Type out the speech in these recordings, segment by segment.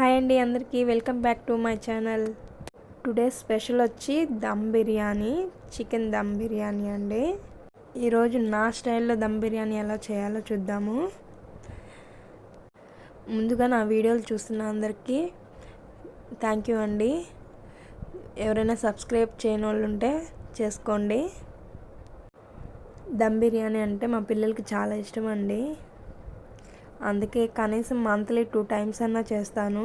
Hi అండి అందరికీ. Welcome back to my channel. Today special వచ్చి దమ్ బిర్యానీ చికెన్ దమ్ బిర్యానీ అండి. ఈరోజు నా స్టైల్లో దమ్ బిర్యానీ ఎలా చేయాలో చూద్దాము. ముందుగా నా వీడియోలు చూస్తున్న అందరికీ థ్యాంక్ యూ అండి. ఎవరైనా సబ్స్క్రైబ్ చేయని వాళ్ళు ఉంటే చేసుకోండి. దమ్ బిర్యానీ అంటే మా పిల్లలకి చాలా ఇష్టం అండి. అందుకే కనీసం మంత్లీ టూ టైమ్స్ అన్నా చేస్తాను.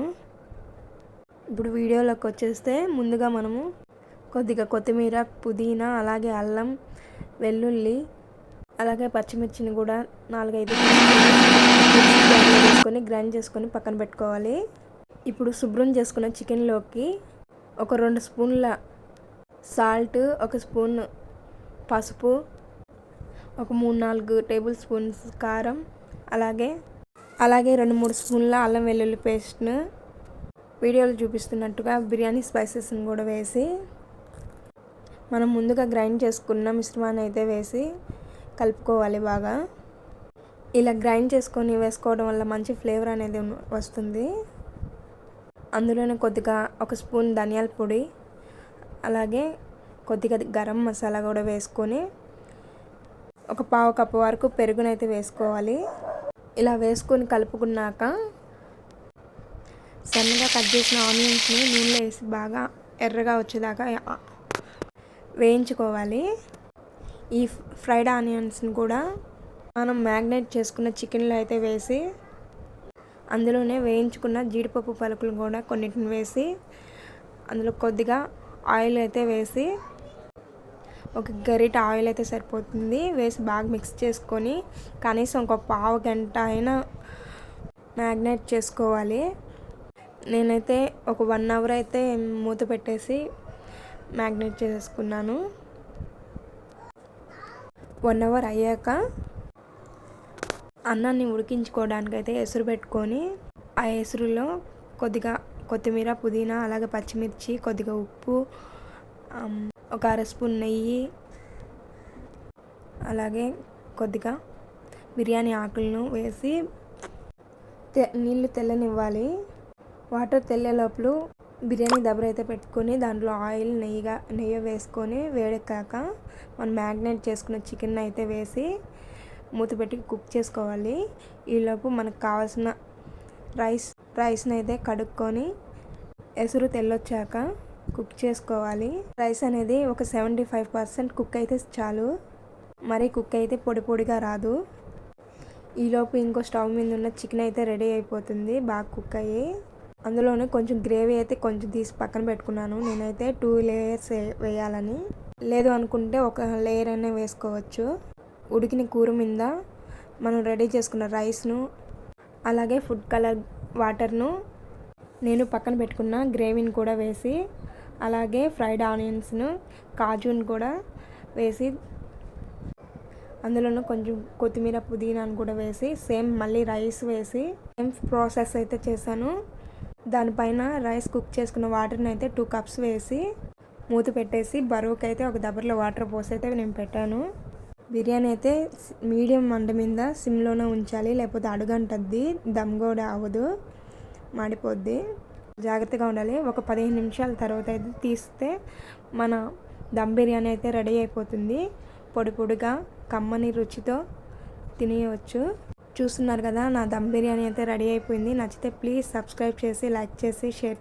ఇప్పుడు వీడియోలోకి వచ్చేస్తే ముందుగా మనము కొద్దిగా కొత్తిమీర పుదీనా అలాగే అల్లం వెల్లుల్లి అలాగే పచ్చిమిర్చిని కూడా నాలుగైదు వేసుకొని గ్రైండ్ చేసుకొని పక్కన పెట్టుకోవాలి. ఇప్పుడు శుభ్రం చేసుకున్న చికెన్లోకి ఒక రెండు స్పూన్ల సాల్ట్ ఒక స్పూన్ పసుపు ఒక మూడు నాలుగు టేబుల్ స్పూన్స్ కారం అలాగే అలాగే రెండు మూడు స్పూన్ల అల్లం వెల్లుల్లి పేస్ట్ను వీడియోలో చూపిస్తున్నట్టుగా బిర్యానీ స్పైసెస్ని కూడా వేసి మనం ముందుగా గ్రైండ్ చేసుకున్న మిశ్రమాన్ని అయితే వేసి కలుపుకోవాలి బాగా. ఇలా గ్రైండ్ చేసుకొని వేసుకోవడం వల్ల మంచి ఫ్లేవర్ అనేది వస్తుంది. అందులోనే కొద్దిగా ఒక స్పూన్ ధనియాల పొడి అలాగే కొద్దిగా గరం మసాలా కూడా వేసుకొని ఒక పావు కప్పు వరకు పెరుగునైతే వేసుకోవాలి. ఇలా వేసుకొని కలుపుకున్నాక సన్నగా కట్ చేసిన ఆనియన్స్ని నూనెలో వేసి బాగా ఎర్రగా వచ్చేదాకా వేయించుకోవాలి. ఈ ఫ్రైడ్ ఆనియన్స్ని కూడా మనం మ్యాగ్నేట్ చేసుకున్న చికెన్లో అయితే వేసి అందులోనే వేయించుకున్న జీడిపప్పు పలుకులు కూడా కొన్నిటిని వేసి అందులో కొద్దిగా ఆయిల్ అయితే వేసి ఒక గరిట ఆయిల్ అయితే సరిపోతుంది. వేసి బాగా మిక్స్ చేసుకొని కనీసం ఒక పావు గంట అయినా మ్యాగ్నేట్ చేసుకోవాలి. నేనైతే ఒక వన్ అవర్ అయితే మూత పెట్టేసి మ్యాగ్నేట్ చేసుకున్నాను వన్ అవర్ అయ్యాక అన్నాన్ని ఉడికించుకోవడానికి అయితే ఎసురు పెట్టుకొని ఆ ఎసురులో కొద్దిగా కొత్తిమీర పుదీనా అలాగే పచ్చిమిర్చి కొద్దిగా ఉప్పు ఒక అర స్పూన్ నెయ్యి అలాగే కొద్దిగా బిర్యానీ ఆకులను వేసి తె నీళ్ళు తెల్లనివ్వాలి. వాటర్ తెల్లే లోపల బిర్యానీ దబ్బర అయితే పెట్టుకొని దాంట్లో ఆయిల్ నెయ్యిగా నెయ్యి వేసుకొని వేడెక్కాక మనం మ్యాగ్నేట్ చేసుకున్న చికెన్ అయితే వేసి మూత పెట్టి కుక్ చేసుకోవాలి. ఈలోపు మనకు కావాల్సిన రైస్ రైస్ని అయితే కడుక్కొని ఎసురు తెల్లొచ్చాక కుక్ చేసుకోవాలి. రైస్ అనేది ఒక సెవెంటీ ఫైవ్ పర్సెంట్ కుక్ అయితే చాలు. మరీ కుక్ అయితే పొడి పొడిగా రాదు. ఈలోపు ఇంకో స్టవ్ మీద ఉన్న చికెన్ అయితే రెడీ అయిపోతుంది. బాగా కుక్ అయ్యి. అందులోనే కొంచెం గ్రేవీ అయితే కొంచెం తీసి పక్కన పెట్టుకున్నాను. నేనైతే టూ లేయర్స్ వేయాలని. లేదు అనుకుంటే ఒక లేయర్ అయినా వేసుకోవచ్చు. ఉడికిన కూర మీద మనం రెడీ చేసుకున్న రైస్ను అలాగే ఫుడ్ కలర్ వాటర్ను నేను పక్కన పెట్టుకున్న గ్రేవీని కూడా వేసి అలాగే ఫ్రైడ్ ఆనియన్స్ను కాజును కూడా వేసి అందులోనూ కొంచెం కొత్తిమీర పుదీనాను కూడా వేసి సేమ్ మళ్ళీ రైస్ వేసి సేమ్ ప్రాసెస్ అయితే చేశాను. దానిపైన రైస్ కుక్ చేసుకున్న వాటర్ని అయితే టూ కప్స్ వేసి మూత పెట్టేసి బరువుకి అయితే ఒక దబ్బర్లో వాటర్ పోసి అయితే నేను పెట్టాను. బిర్యానీ అయితే మీడియం మంట మీద సిమ్లోనే ఉంచాలి లేకపోతే అడుగంటద్ది దమ్ కూడా అవ్వదు. మాడిపోద్ది. జాగ్రత్తగా ఉండాలి. ఒక పదిహేను నిమిషాల తర్వాత అయితే తీస్తే మన దమ్ బిర్యానీ అయితే రెడీ అయిపోతుంది. పొడి పొడిగా కమ్మని రుచితో తినేయవచ్చు చూస్తున్నారు కదా నా దమ్ బిర్యానీ అయితే రెడీ అయిపోయింది. నచ్చితే ప్లీజ్ సబ్స్క్రైబ్ చేసి లైక్ చేసి షేర్